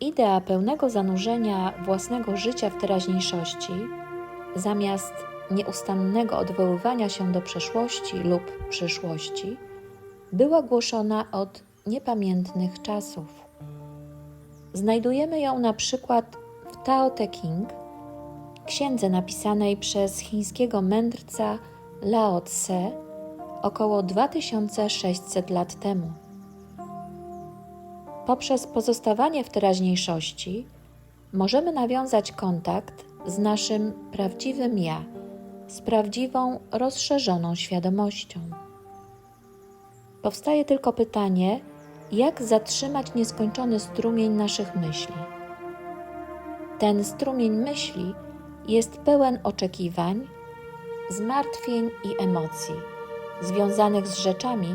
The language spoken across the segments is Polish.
Idea pełnego zanurzenia własnego życia w teraźniejszości, zamiast nieustannego odwoływania się do przeszłości lub przyszłości, była głoszona od niepamiętnych czasów. Znajdujemy ją na przykład w Tao Te King, księdze napisanej przez chińskiego mędrca Lao Tse około 2600 lat temu. Poprzez pozostawanie w teraźniejszości możemy nawiązać kontakt z naszym prawdziwym ja, z prawdziwą, rozszerzoną świadomością. Powstaje tylko pytanie, jak zatrzymać nieskończony strumień naszych myśli. Ten strumień myśli jest pełen oczekiwań, zmartwień i emocji związanych z rzeczami,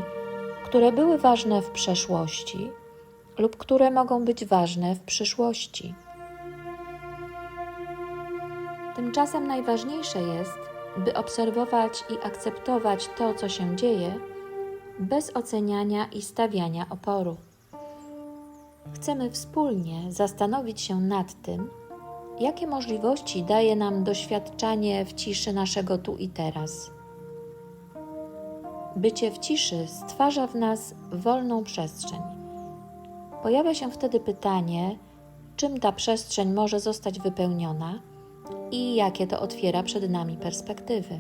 które były ważne w przeszłości lub które mogą być ważne w przyszłości. Tymczasem najważniejsze jest, by obserwować i akceptować to, co się dzieje, bez oceniania i stawiania oporu. Chcemy wspólnie zastanowić się nad tym, jakie możliwości daje nam doświadczanie w ciszy naszego tu i teraz. Bycie w ciszy stwarza w nas wolną przestrzeń. Pojawia się wtedy pytanie, czym ta przestrzeń może zostać wypełniona i jakie to otwiera przed nami perspektywy.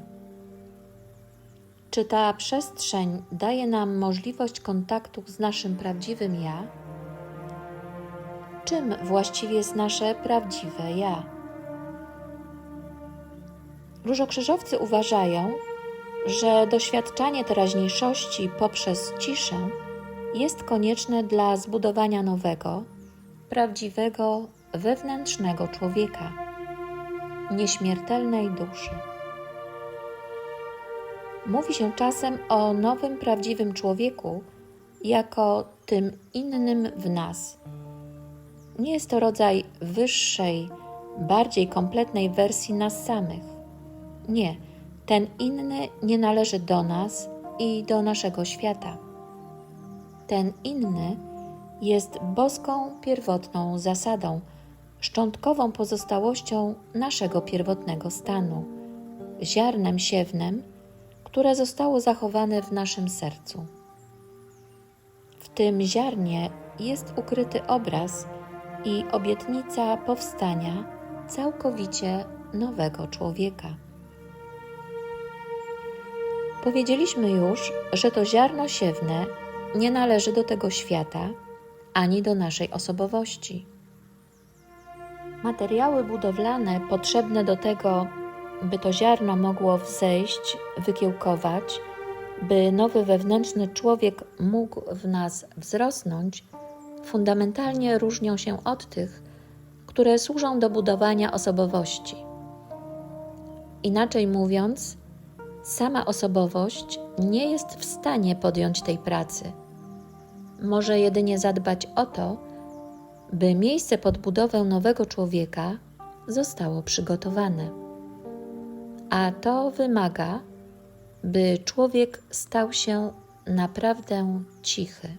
Czy ta przestrzeń daje nam możliwość kontaktu z naszym prawdziwym ja? Czym właściwie jest nasze prawdziwe ja? Różokrzyżowcy uważają, że doświadczanie teraźniejszości poprzez ciszę jest konieczne dla zbudowania nowego, prawdziwego, wewnętrznego człowieka, nieśmiertelnej duszy. Mówi się czasem o nowym, prawdziwym człowieku jako tym innym w nas. Nie jest to rodzaj wyższej, bardziej kompletnej wersji nas samych. Nie, ten inny nie należy do nas i do naszego świata. Ten inny jest boską pierwotną zasadą, szczątkową pozostałością naszego pierwotnego stanu, ziarnem siewnym, które zostało zachowane w naszym sercu. W tym ziarnie jest ukryty obraz i obietnica powstania całkowicie nowego człowieka. Powiedzieliśmy już, że to ziarno siewne nie należy do tego świata ani do naszej osobowości. Materiały budowlane potrzebne do tego, by to ziarno mogło wzejść, wykiełkować, by nowy wewnętrzny człowiek mógł w nas wzrosnąć, fundamentalnie różnią się od tych, które służą do budowania osobowości. Inaczej mówiąc, sama osobowość nie jest w stanie podjąć tej pracy. Może jedynie zadbać o to, by miejsce pod budowę nowego człowieka zostało przygotowane. A to wymaga, by człowiek stał się naprawdę cichy.